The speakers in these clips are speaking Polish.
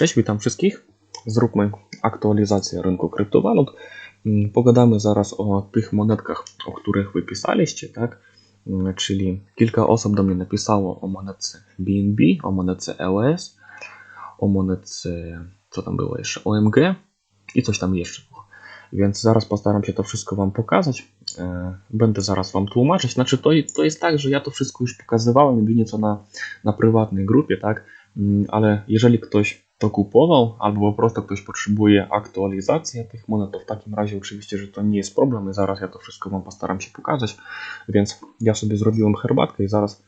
Cześć, witam wszystkich. Zróbmy aktualizację rynku kryptowalut. Mm, Pogadamy zaraz o tych monetkach, o których wy pisaliście, tak? Mm, Czyli kilka osób do mnie napisało o monetce BNB, o monetce EOS, o monetce, co tam było jeszcze, OMG i coś tam jeszcze było. Więc zaraz postaram się to wszystko Wam pokazać. E, Będę zaraz Wam tłumaczyć. Znaczy, to, to jest tak, że ja to wszystko już pokazywałem jedynie co na, na prywatnej grupie, tak? Mm, Ale jeżeli ktoś to kupował, albo po prostu ktoś potrzebuje aktualizacji tych monet, to w takim razie oczywiście, że to nie jest problem i zaraz ja to wszystko Wam postaram się pokazać. Więc ja sobie zrobiłem herbatkę i zaraz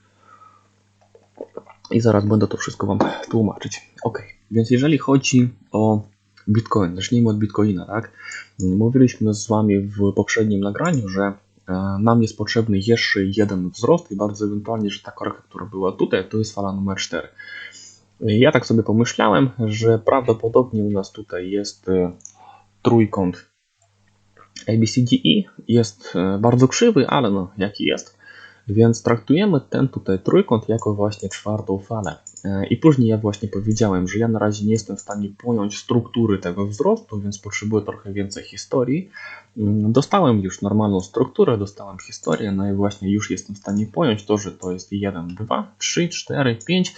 i zaraz będę to wszystko Wam tłumaczyć. Ok, więc jeżeli chodzi o Bitcoin, zacznijmy od Bitcoina, tak? Mówiliśmy z Wami w poprzednim nagraniu, że e, nam jest potrzebny jeszcze jeden wzrost i bardzo ewentualnie, że ta korekta, która była tutaj, to jest fala numer 4. Ja tak sobie pomyślałem, że prawdopodobnie u nas tutaj jest e, trójkąt ABCDE, jest e, bardzo krzywy, ale no jaki jest. Więc traktujemy ten tutaj trójkąt jako właśnie czwartą falę. E, I później ja właśnie powiedziałem, że ja na razie nie jestem w stanie pojąć struktury tego wzrostu, więc potrzebuję trochę więcej historii. Mm, Dostałem już normalną strukturę, dostałem historię, no i właśnie już jestem w stanie pojąć to, że to jest 1, 2, 3, 4, 5.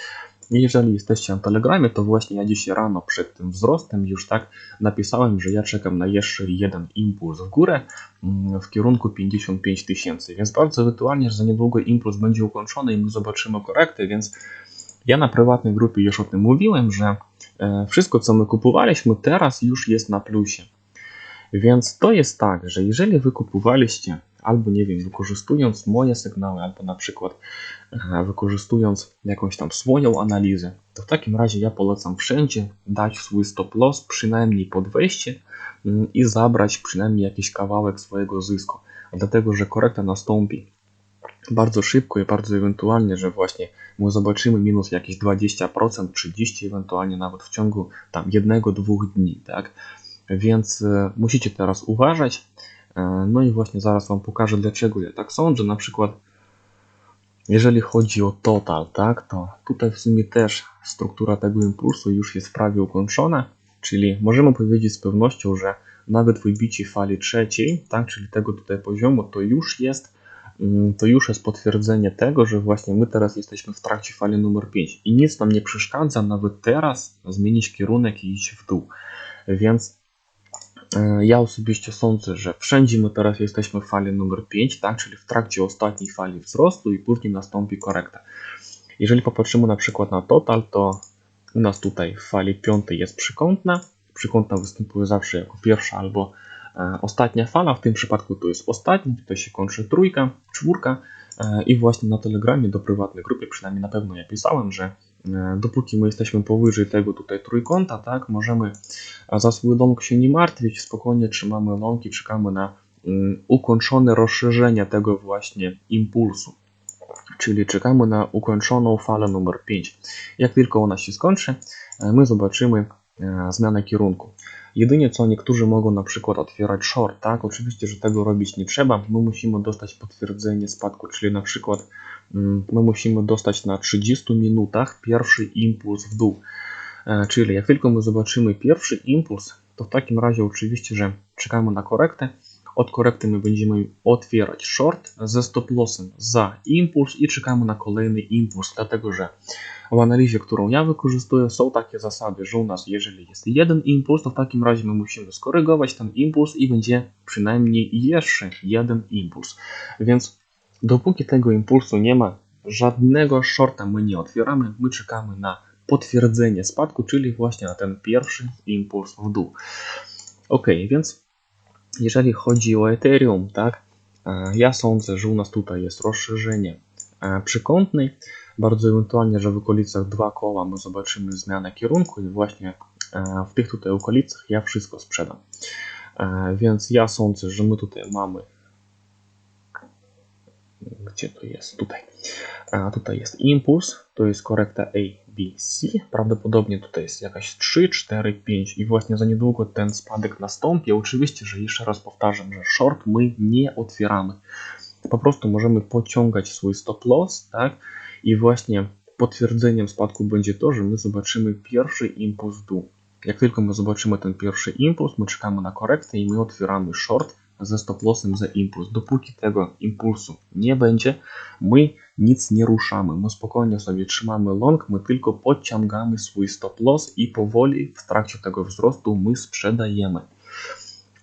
Jeżeli jesteście na Telegramie, to właśnie ja dzisiaj rano przed tym wzrostem już tak napisałem, że ja czekam na jeszcze jeden impuls w górę mm, w kierunku 55 tysięcy. Więc bardzo ewentualnie, że za niedługo impuls będzie ukończony i my zobaczymy korektę, więc ja na prywatnej grupie już o tym mówiłem, że e, wszystko co my kupowaliśmy teraz już jest na plusie. Więc to jest tak, że jeżeli wy kupowaliście albo nie wiem, wykorzystując moje sygnały, albo na przykład e, wykorzystując jakąś tam swoją analizę, to w takim razie ja polecam wszędzie dać swój stop loss przynajmniej pod wejście mm, i zabrać przynajmniej jakiś kawałek swojego zysku. Dlatego, że korekta nastąpi bardzo szybko i bardzo ewentualnie, że właśnie my zobaczymy minus jakieś 20%, 30% ewentualnie nawet w ciągu tam jednego, dwóch dni, tak? Więc e, musicie teraz uważać. E, No i właśnie zaraz Wam pokażę, dlaczego ja tak sądzę. Na przykład, jeżeli chodzi o total, tak, to tutaj w sumie też struktura tego impulsu już jest prawie ukończona, czyli możemy powiedzieć z pewnością, że nawet wybicie fali trzeciej, tak, czyli tego tutaj poziomu, to już jest mm, to już jest potwierdzenie tego, że właśnie my teraz jesteśmy w trakcie fali numer 5 i nic nam nie przeszkadza nawet teraz zmienić kierunek i iść w dół. Więc Ja osobiście sądzę, że wszędzie my teraz jesteśmy w fali numer 5, tak, czyli w trakcie ostatniej fali wzrostu i później nastąpi korekta. Jeżeli popatrzymy na przykład na total, to u nas tutaj w fali 5 jest przykątna. Przykątna występuje zawsze jako pierwsza albo e, ostatnia fala. W tym przypadku to jest ostatnia, tutaj się kończy trójka, czwórka. E, I właśnie na Telegramie do prywatnej grupy, przynajmniej na pewno ja pisałem, że e, dopóki my jesteśmy powyżej tego tutaj trójkąta, tak, możemy za swój long się nie martwić, spokojnie trzymamy long i czekamy na mm, ukończone rozszerzenie tego właśnie impulsu. Czyli czekamy na ukończoną falę numer 5. Jak tylko ona się skończy, e, my zobaczymy e, zmianę kierunku. Jedynie co niektórzy mogą na przykład otwierać short, tak? Oczywiście, że tego robić nie trzeba. My musimy dostać potwierdzenie spadku, czyli na przykład mm, my musimy dostać na 30 minutach pierwszy impuls w dół. E, Czyli jak tylko my zobaczymy pierwszy impuls, to w takim razie oczywiście, że czekamy na korektę. Od korekty my będziemy otwierać short ze stop lossem za impuls i czekamy na kolejny impuls, dlatego że w analizie, którą ja wykorzystuję, są takie zasady, że u nas jeżeli jest jeden impuls, to w takim razie my musimy skorygować ten impuls i będzie przynajmniej jeszcze jeden impuls. Więc dopóki tego impulsu nie ma, żadnego shorta my nie otwieramy, my czekamy na potwierdzenie spadku, czyli właśnie na ten pierwszy impuls w dół. Ok, więc jeżeli chodzi o Ethereum, tak, e, ja sądzę, że u nas tutaj jest rozszerzenie e, przykątnej. Bardzo ewentualnie, że w okolicach dwa koła my zobaczymy zmianę kierunku i właśnie e, w tych tutaj okolicach ja wszystko sprzedam. Więc ja sądzę, że my tutaj mamy gdzie to jest? Tutaj. A tutaj jest impuls, to jest korekta A, B, C. Prawdopodobnie tutaj jest jakaś 3, 4, 5 i właśnie za niedługo ten spadek nastąpi. Oczywiście, że jeszcze raz powtarzam, że short my nie otwieramy. Po prostu możemy pociągać swój stop loss, tak? I właśnie potwierdzeniem spadku będzie to, że my zobaczymy pierwszy impuls w dół. Jak tylko my zobaczymy ten pierwszy impuls, my czekamy na korektę i my otwieramy short ze stop lossem za impuls. Dopóki tego impulsu nie będzie, my nic nie ruszamy. My spokojnie sobie trzymamy long, my tylko podciągamy swój stop loss i powoli w trakcie tego wzrostu my sprzedajemy.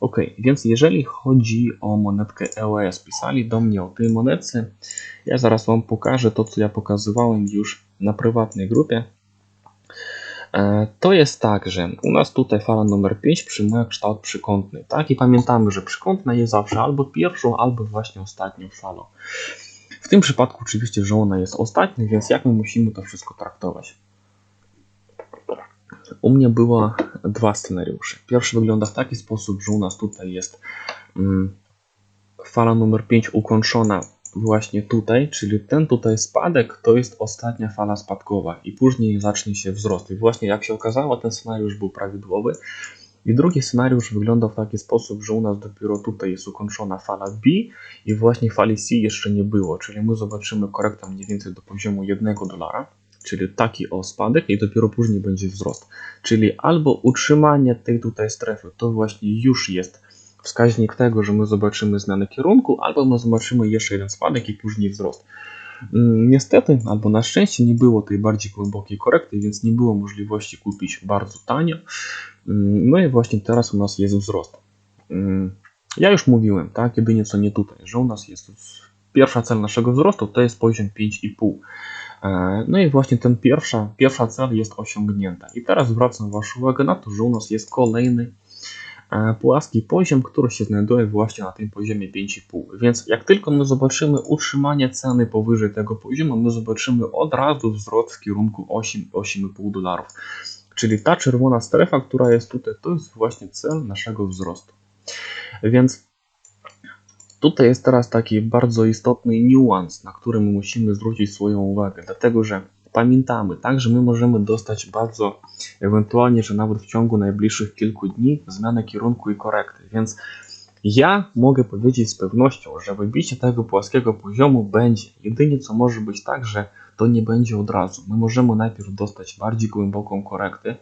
Ok, więc jeżeli chodzi o monetkę EOS, pisali do mnie o tej monetce, ja zaraz Wam pokażę to, co ja pokazywałem już na prywatnej grupie. E, To jest tak, że u nas tutaj fala numer 5 przyjmuje kształt przykątny, tak? I pamiętamy, że przykątna jest zawsze albo pierwszą, albo właśnie ostatnią falą. W tym przypadku oczywiście, że ona jest ostatnia, więc jak my musimy to wszystko traktować? U mnie było dwa scenariusze. Pierwszy wygląda w taki sposób, że u nas tutaj jest mm, fala numer 5 ukończona właśnie tutaj, czyli ten tutaj spadek to jest ostatnia fala spadkowa i później zacznie się wzrost. I właśnie jak się okazało, ten scenariusz był prawidłowy. I drugi scenariusz wygląda w taki sposób, że u nas dopiero tutaj jest ukończona fala B i właśnie fali C jeszcze nie było, czyli my zobaczymy korektę mniej więcej do poziomu 1 dolara, czyli taki o spadek i dopiero później będzie wzrost. Czyli albo utrzymanie tej tutaj strefy to właśnie już jest wskaźnik tego, że my zobaczymy zmianę kierunku, albo my zobaczymy jeszcze jeden spadek i później wzrost. Mm, Niestety, albo na szczęście nie było tej bardziej głębokiej korekty, więc nie było możliwości kupić bardzo tanio. Mm, No i właśnie teraz u nas jest wzrost. Mm, Ja już mówiłem, tak, jedynie co nie tutaj, że u nas jest pierwsza cel naszego wzrostu to jest poziom 5,5. E, No i właśnie ten pierwsza, pierwsza cel jest osiągnięta. I teraz zwracam Waszą uwagę na to, że u nas jest kolejny e, płaski poziom, który się znajduje właśnie na tym poziomie 5,5. Więc jak tylko my zobaczymy utrzymanie ceny powyżej tego poziomu, my zobaczymy od razu wzrost w kierunku 8, 8,5 dolarów. Czyli ta czerwona strefa, która jest tutaj, to jest właśnie cel naszego wzrostu. Więc tutaj jest teraz taki bardzo istotny niuans, na który my musimy zwrócić swoją uwagę, dlatego że pamiętamy, tak, że my możemy dostać bardzo, ewentualnie, że nawet w ciągu najbliższych kilku dni zmianę kierunku i korekty. Więc ja mogę powiedzieć z pewnością, że wybicie tego płaskiego poziomu będzie. Jedynie co może być tak, że to nie będzie od razu. My możemy najpierw dostać bardziej głęboką korektę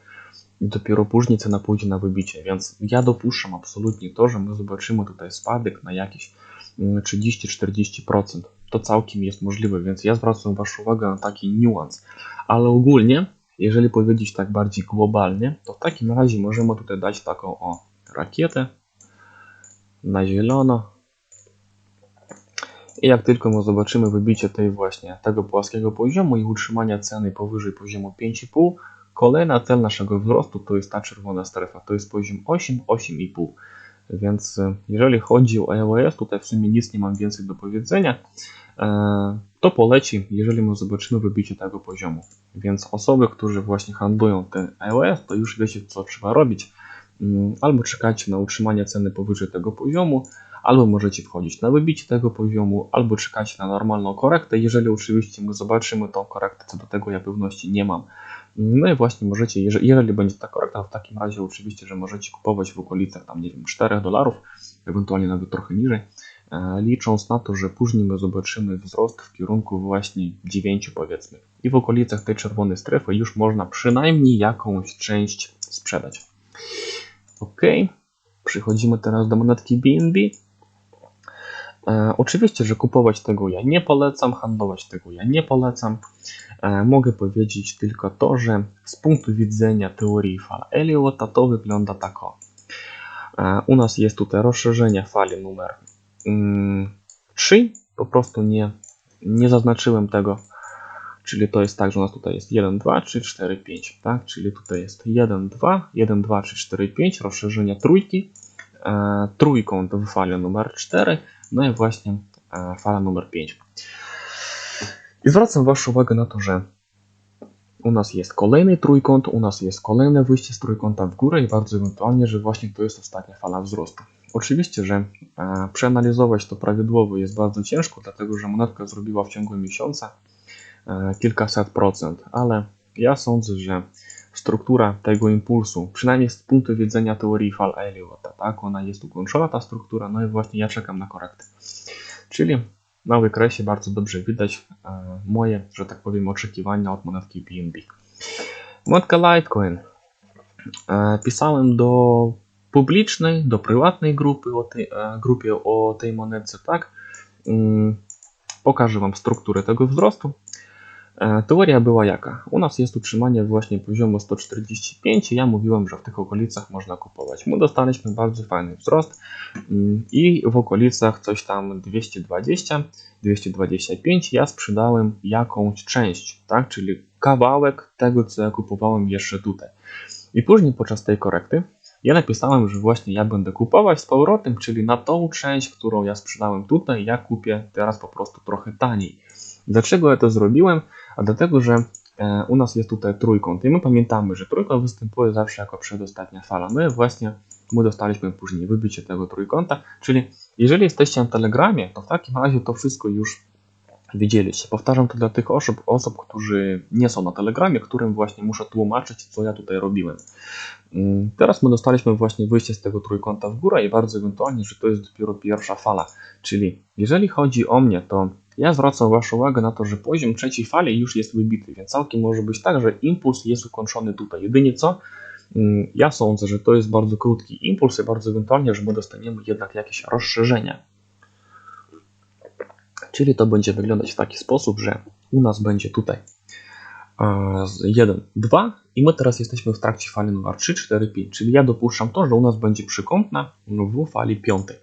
i dopiero później cena pójdzie na wybicie. Więc ja dopuszczam absolutnie to, że my zobaczymy tutaj spadek na jakieś 30-40%. To całkiem jest możliwe, więc ja zwracam Waszą uwagę na taki niuans. Ale ogólnie, jeżeli powiedzieć tak bardziej globalnie, to w takim razie możemy tutaj dać taką o rakietę na zielono. I jak tylko my zobaczymy wybicie tej właśnie tego płaskiego poziomu i utrzymania ceny powyżej poziomu 5,5, kolejna cel naszego wzrostu to jest ta czerwona strefa, to jest poziom 8, 8,5. Więc e, jeżeli chodzi o EOS, tutaj w sumie nic nie mam więcej do powiedzenia. E, To poleci, jeżeli my zobaczymy wybicie tego poziomu. Więc osoby, którzy właśnie handlują ten EOS, to już wiecie co trzeba robić. Mm, Albo czekajcie na utrzymanie ceny powyżej tego poziomu, albo możecie wchodzić na wybicie tego poziomu, albo czekać na normalną korektę. Jeżeli oczywiście my zobaczymy tą korektę, co do tego ja pewności nie mam. No i właśnie możecie, jeżeli, jeżeli będzie ta korekta, w takim razie oczywiście, że możecie kupować w okolicach tam, nie wiem, 4 dolarów, ewentualnie nawet trochę niżej, e, licząc na to, że później my zobaczymy wzrost w kierunku właśnie 9 powiedzmy. I w okolicach tej czerwonej strefy już można przynajmniej jakąś część sprzedać. Ok, przechodzimy teraz do monetki BNB. E, oczywiście, że kupować tego ja nie polecam, handlować tego ja nie polecam. E, mogę powiedzieć tylko to, że z punktu widzenia teorii fal Elliota to wygląda tak o. E, u nas jest tutaj rozszerzenie fali numer mm, 3. Po prostu nie, nie zaznaczyłem tego. Czyli to jest tak, że u nas tutaj jest 1, 2, 3, 4, 5. Tak? Czyli tutaj jest 1, 2, 1, 2, 3, 4, 5. Rozszerzenie trójki. E, trójkąt w fali numer 4. No i właśnie e, fala numer 5. I zwracam Waszą uwagę na to, że u nas jest kolejny trójkąt, u nas jest kolejne wyjście z trójkąta w górę i bardzo ewentualnie, że właśnie to jest ostatnia fala wzrostu. Oczywiście, że e, przeanalizować to prawidłowo jest bardzo ciężko, dlatego że monetka zrobiła w ciągu miesiąca e, kilkaset procent, ale ja sądzę, że struktura tego impulsu, przynajmniej z punktu widzenia teorii fal Elliota, tak, ona jest ukończona ta struktura, no i właśnie ja czekam na korektę. Czyli na wykresie bardzo dobrze widać e, moje, że tak powiem, oczekiwania od monetki BNB. Monetka Litecoin. E, pisałem do publicznej, do prywatnej grupy o tej, e, grupie o tej monetce, tak? Mm, Pokażę Wam strukturę tego wzrostu. E, Teoria była jaka? U nas jest utrzymanie właśnie poziomu 145 i ja mówiłem, że w tych okolicach można kupować. My dostaliśmy bardzo fajny wzrost mm, i w okolicach coś tam 220, 225 ja sprzedałem jakąś część, tak? czyli kawałek tego, co ja kupowałem jeszcze tutaj. I później podczas tej korekty ja napisałem, że właśnie ja będę kupować z powrotem, czyli na tą część, którą ja sprzedałem tutaj, ja kupię teraz po prostu trochę taniej. Dlaczego ja to zrobiłem? A dlatego, że e, u nas jest tutaj trójkąt i my pamiętamy, że trójkąt występuje zawsze jako przedostatnia fala. My właśnie my dostaliśmy później wybicie tego trójkąta, czyli jeżeli jesteście na Telegramie, to w takim razie to wszystko już widzieliście. Powtarzam to dla tych osób, osób, którzy nie są na Telegramie, którym właśnie muszę tłumaczyć, co ja tutaj robiłem. Mm, Teraz my dostaliśmy właśnie wyjście z tego trójkąta w górę i bardzo ewentualnie, że to jest dopiero pierwsza fala. Czyli jeżeli chodzi o mnie, to ja zwracam Waszą uwagę na to, że poziom trzeciej fali już jest wybity, więc całkiem może być tak, że impuls jest ukończony tutaj. Jedynie co, mm, ja sądzę, że to jest bardzo krótki impuls i bardzo ewentualnie, że my dostaniemy jednak jakieś rozszerzenia. Czyli to będzie wyglądać w taki sposób, że u nas będzie tutaj 1, 2 i my teraz jesteśmy w trakcie fali numer 3, 4, 5, czyli ja dopuszczam to, że u nas będzie przykątna w fali piątej.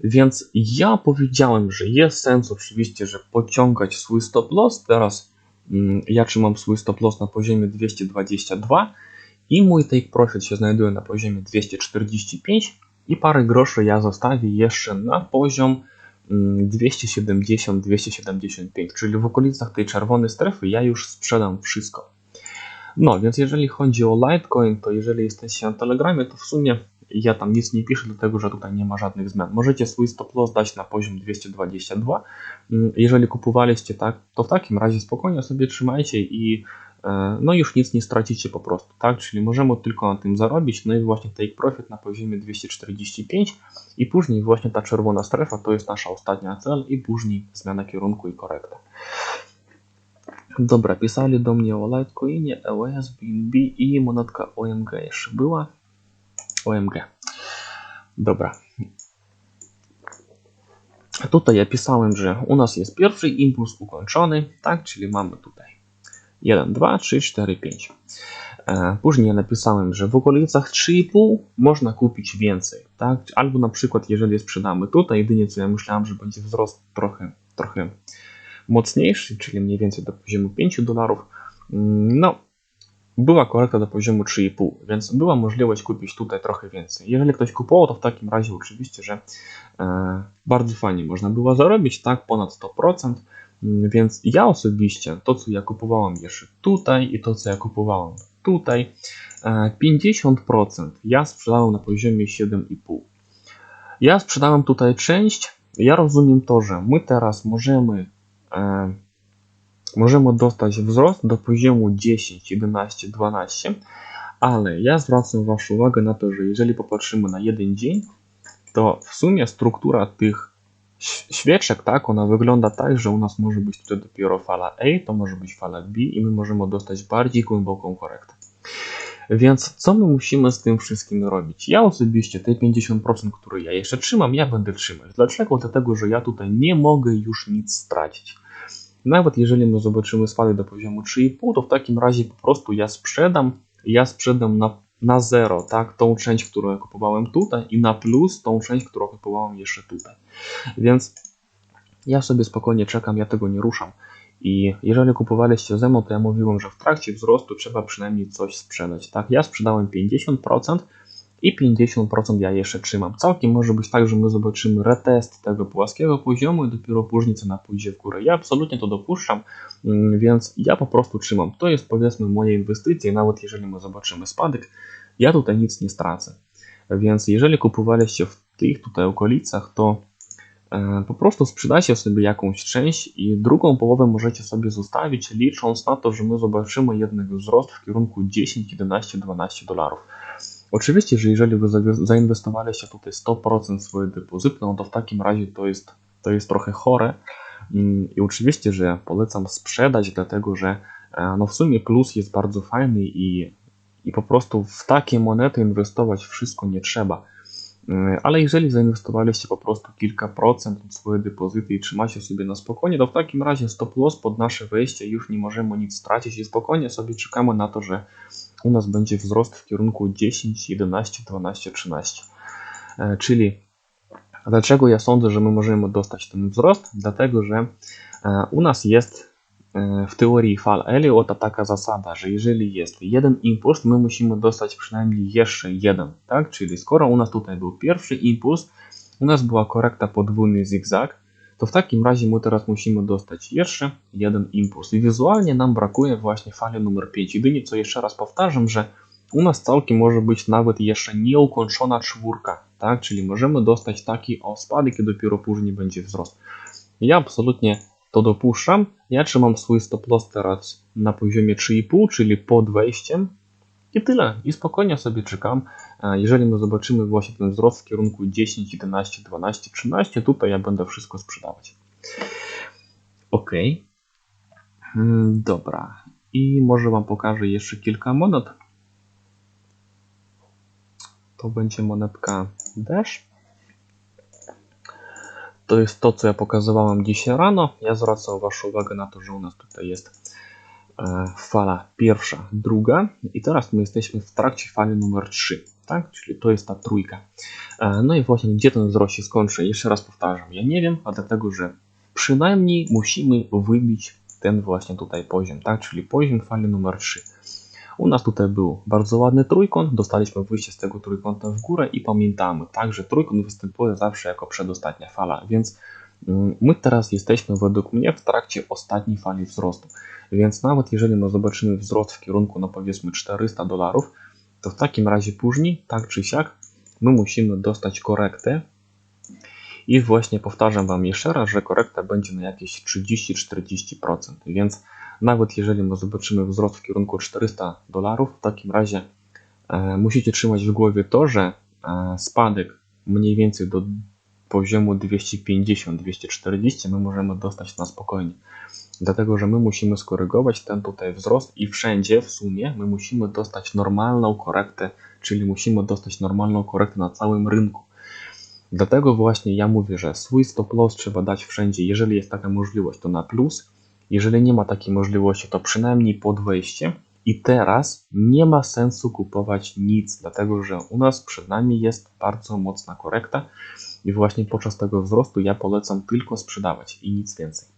Więc ja powiedziałem, że jest sens oczywiście, że pociągać swój stop loss. Teraz mm, ja trzymam swój stop loss na poziomie 222 i mój take profit się znajduje na poziomie 245 i parę groszy ja zostawię jeszcze na poziom 270-275, czyli w okolicach tej czerwonej strefy ja już sprzedam wszystko. No, więc jeżeli chodzi o Litecoin, to jeżeli jesteście na Telegramie, to w sumie ja tam nic nie piszę, dlatego że tutaj nie ma żadnych zmian. Możecie swój stop loss dać na poziom 222. Jeżeli kupowaliście tak, to w takim razie spokojnie sobie trzymajcie i no już nic nie stracicie po prostu, tak? Czyli możemy tylko na tym zarobić, no i właśnie take profit na poziomie 245 i później właśnie ta czerwona strefa to jest nasza ostatnia cel i później zmiana kierunku i korekta. Dobra, pisali do mnie o Litecoinie, EOS, BNB i monetka OMG jeszcze była. OMG. Dobra. Tutaj ja pisałem, że u nas jest pierwszy impuls ukończony, tak? Czyli mamy tutaj 1, 2, 3, 4, 5. Później napisałem, że w okolicach 3,5 można kupić więcej, tak? Albo na przykład, jeżeli sprzedamy tutaj, jedynie co ja myślałem, że będzie wzrost trochę, trochę mocniejszy, czyli mniej więcej do poziomu 5 dolarów. No, była korekta do poziomu 3,5, więc była możliwość kupić tutaj trochę więcej. Jeżeli ktoś kupował, to w takim razie oczywiście, że e, bardzo fajnie można było zarobić, tak, ponad 100%. Więc ja osobiście, to co ja kupowałem jeszcze tutaj i to co ja kupowałem tutaj, 50% ja sprzedałem na poziomie 7,5. Ja sprzedałem tutaj część, ja rozumiem to, że my teraz możemy, e, możemy dostać wzrost do poziomu 10, 11, 12, ale ja zwracam Waszą uwagę na to, że jeżeli popatrzymy na jeden dzień, to w sumie struktura tych świeczek, tak, ona wygląda tak, że u nas może być tutaj dopiero fala A, to może być fala B i my możemy dostać bardziej głęboką korektę. Więc co my musimy z tym wszystkim robić? Ja osobiście te 50%, które ja jeszcze trzymam, ja będę trzymać. Dlaczego? Dlatego, że ja tutaj nie mogę już nic stracić. Nawet jeżeli my zobaczymy spadek do poziomu 3,5, to w takim razie po prostu ja sprzedam, ja sprzedam na, na zero, tak, tą część, którą kupowałem tutaj i na plus tą część, którą kupowałem jeszcze tutaj. Więc ja sobie spokojnie czekam, ja tego nie ruszam. I jeżeli kupowaliście ze mną, to ja mówiłem, że w trakcie wzrostu trzeba przynajmniej coś sprzedać. Tak, ja sprzedałem 50% i 50% ja jeszcze trzymam. Całkiem może być tak, że my zobaczymy retest tego płaskiego poziomu i dopiero później cena pójdzie w górę. Ja absolutnie to dopuszczam, więc ja po prostu trzymam. To jest powiedzmy moje inwestycje, nawet jeżeli my zobaczymy spadek, ja tutaj nic nie stracę. Więc jeżeli kupowaliście w tych tutaj okolicach, to po prostu sprzedajcie sobie jakąś część i drugą połowę możecie sobie zostawić, licząc na to, że my zobaczymy jednak wzrost w kierunku 10, 11, 12 dolarów. Oczywiście, że jeżeli wy zainwestowaliście tutaj 100% swojej depozyty, no to w takim razie to jest to jest trochę chore. Mm, I oczywiście, że polecam sprzedać, dlatego że e, no w sumie plus jest bardzo fajny i, i po prostu w takie monety inwestować wszystko nie trzeba. Mm, Ale jeżeli zainwestowaliście po prostu kilka procent swoje depozyty i trzymacie sobie na spokojnie, to w takim razie stop loss pod nasze wejście już nie możemy nic stracić i spokojnie sobie czekamy na to, że u nas będzie wzrost w kierunku 10, 11, 12, 13. E, Czyli dlaczego ja sądzę, że my możemy dostać ten wzrost? Dlatego, że e, u nas jest e, w teorii fal Elliota taka zasada, że jeżeli jest jeden impuls, my musimy dostać przynajmniej jeszcze jeden, tak? Czyli skoro u nas tutaj był pierwszy impuls, u nas była korekta podwójny zigzag, to w takim razie my teraz musimy dostać jeszcze jeden impuls. I wizualnie nam brakuje właśnie fali numer 5. Jedynie co jeszcze raz powtarzam, że u nas całkiem może być nawet jeszcze nieukończona czwórka, tak? Czyli możemy dostać taki o spadek i dopiero później będzie wzrost. Ja absolutnie to dopuszczam. Ja trzymam swój stop loss teraz na poziomie 3,5, czyli pod wejściem. I tyle. I spokojnie sobie czekam. E, Jeżeli my zobaczymy właśnie ten wzrost w kierunku 10, 11, 12, 13, tutaj ja będę wszystko sprzedawać. Ok. Mm, Dobra. I może Wam pokażę jeszcze kilka monet. To będzie monetka Dash. To jest to, co ja pokazywałem dzisiaj rano. Ja zwracam Waszą uwagę na to, że u nas tutaj jest fala pierwsza, druga i teraz my jesteśmy w trakcie fali numer 3, tak? Czyli to jest ta trójka. E, no i właśnie gdzie ten wzrost się skończy? Jeszcze raz powtarzam, ja nie wiem, a dlatego, że przynajmniej musimy wybić ten właśnie tutaj poziom, tak? Czyli poziom fali numer 3. U nas tutaj był bardzo ładny trójkąt, dostaliśmy wyjście z tego trójkąta w górę i pamiętamy, tak, że trójkąt występuje zawsze jako przedostatnia fala, więc my teraz jesteśmy według mnie w trakcie ostatniej fali wzrostu, więc nawet jeżeli my zobaczymy wzrost w kierunku, no powiedzmy 400 dolarów, to w takim razie później, tak czy siak, my musimy dostać korektę. I właśnie powtarzam Wam jeszcze raz, że korekta będzie na jakieś 30-40%, więc nawet jeżeli my zobaczymy wzrost w kierunku 400 dolarów, w takim razie e, musicie trzymać w głowie to, że e, spadek mniej więcej do poziomu 250-240 my możemy dostać na spokojnie. Dlatego, że my musimy skorygować ten tutaj wzrost i wszędzie w sumie my musimy dostać normalną korektę, czyli musimy dostać normalną korektę na całym rynku. Dlatego właśnie ja mówię, że swój stop loss trzeba dać wszędzie. Jeżeli jest taka możliwość, to na plus. Jeżeli nie ma takiej możliwości, to przynajmniej pod wejście. I teraz nie ma sensu kupować nic, dlatego że u nas przed nami jest bardzo mocna korekta i właśnie podczas tego wzrostu ja polecam tylko sprzedawać i nic więcej.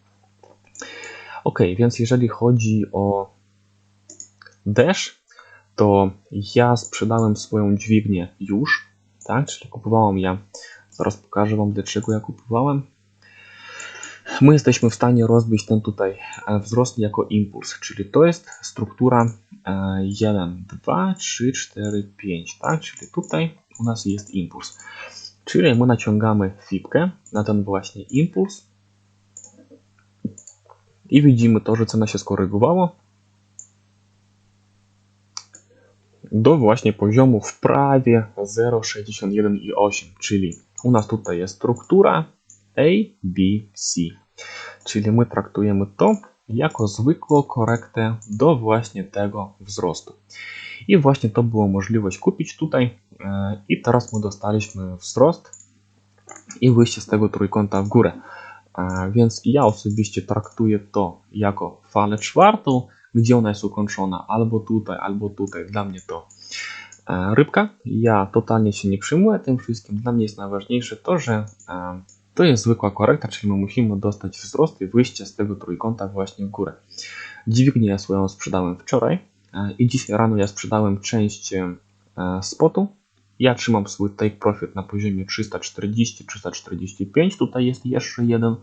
Ok, więc jeżeli chodzi o Dash, to ja sprzedałem swoją dźwignię już, tak, czyli kupowałem ja, zaraz pokażę Wam dlaczego ja kupowałem. My jesteśmy w stanie rozbić ten tutaj wzrost jako impuls, czyli to jest struktura 1, 2, 3, 4, 5, tak, czyli tutaj u nas jest impuls. Czyli my naciągamy fibkę na ten właśnie impuls i widzimy to, że cena się skorygowało do właśnie poziomu w prawie 0,61,8, czyli u nas tutaj jest struktura A, B, C, czyli my traktujemy to jako zwykłą korektę do właśnie tego wzrostu. I właśnie to było możliwość kupić tutaj i teraz my dostaliśmy wzrost i wyjście z tego trójkąta w górę. E, Więc ja osobiście traktuję to jako falę czwartą, gdzie ona jest ukończona, albo tutaj, albo tutaj. Dla mnie to e, rybka. Ja totalnie się nie przyjmuję tym wszystkim. Dla mnie jest najważniejsze to, że e, to jest zwykła korekta, czyli my musimy dostać wzrost i wyjście z tego trójkąta właśnie w górę. Dźwignię ja swoją sprzedałem wczoraj e, i dzisiaj rano ja sprzedałem część e, spotu. Ja trzymam swój take profit na poziomie 340-345. Tutaj jest jeszcze jeden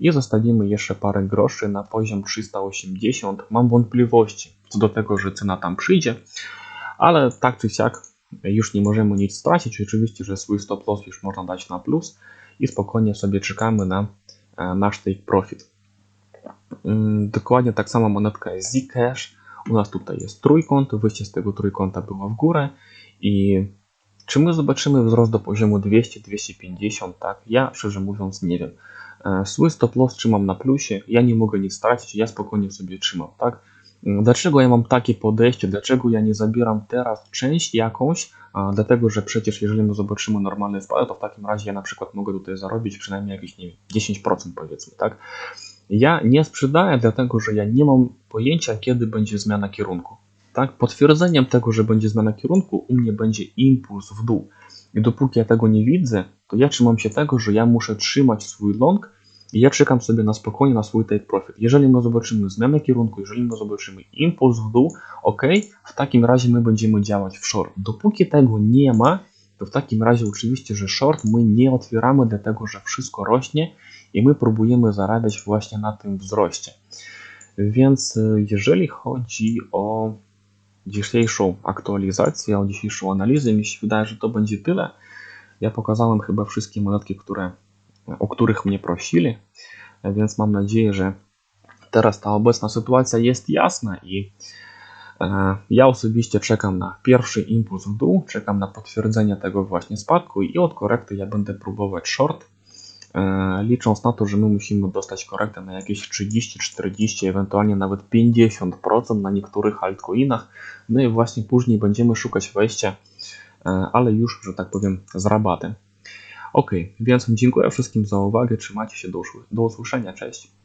i zostawimy jeszcze parę groszy na poziom 380. Mam wątpliwości co do tego, że cena tam przyjdzie, ale tak czy siak już nie możemy nic stracić. Oczywiście, że swój stop loss już można dać na plus i spokojnie sobie czekamy na e, nasz take profit. Mm, Dokładnie tak samo monetka jest Zcash. U nas tutaj jest trójkąt, wyjście z tego trójkąta było w górę i czy my zobaczymy wzrost do poziomu 200-250? Tak, ja szczerze mówiąc nie wiem. e, swój stop loss trzymam na plusie, ja nie mogę nic stracić, ja spokojnie sobie trzymam, tak? Mm, Dlaczego ja mam takie podejście, dlaczego ja nie zabieram teraz część jakąś, dlatego że przecież jeżeli my zobaczymy normalny spadek, to w takim razie ja na przykład mogę tutaj zarobić przynajmniej jakieś, nie wiem, 10% powiedzmy, tak? Ja nie sprzedaję, dlatego że ja nie mam pojęcia, kiedy będzie zmiana kierunku. Tak? Potwierdzeniem tego, że będzie zmiana kierunku, u mnie będzie impuls w dół. I dopóki ja tego nie widzę, to ja trzymam się tego, że ja muszę trzymać swój long i ja czekam sobie na spokojnie na swój take profit. Jeżeli my zobaczymy zmianę kierunku, jeżeli my zobaczymy impuls w dół, ok, w takim razie my będziemy działać w short. Dopóki tego nie ma, to w takim razie oczywiście, że short my nie otwieramy, dlatego że wszystko rośnie i my próbujemy zarabiać właśnie na tym wzroście. Więc y, jeżeli chodzi o dzisiejszą aktualizację, o dzisiejszą analizę, mi się wydaje, że to będzie tyle. Ja pokazałem chyba wszystkie monetki, które, o których mnie prosili, więc mam nadzieję, że teraz ta obecna sytuacja jest jasna i e, ja osobiście czekam na pierwszy impuls w dół, czekam na potwierdzenie tego właśnie spadku i od korekty ja będę próbować short, licząc na to, że my musimy dostać korektę na jakieś 30, 40, ewentualnie nawet 50% na niektórych altcoinach. No i właśnie później będziemy szukać wejścia, e, ale już, że tak powiem, z rabatem. Ok, więc dziękuję wszystkim za uwagę, trzymajcie się do, do usłyszenia, cześć.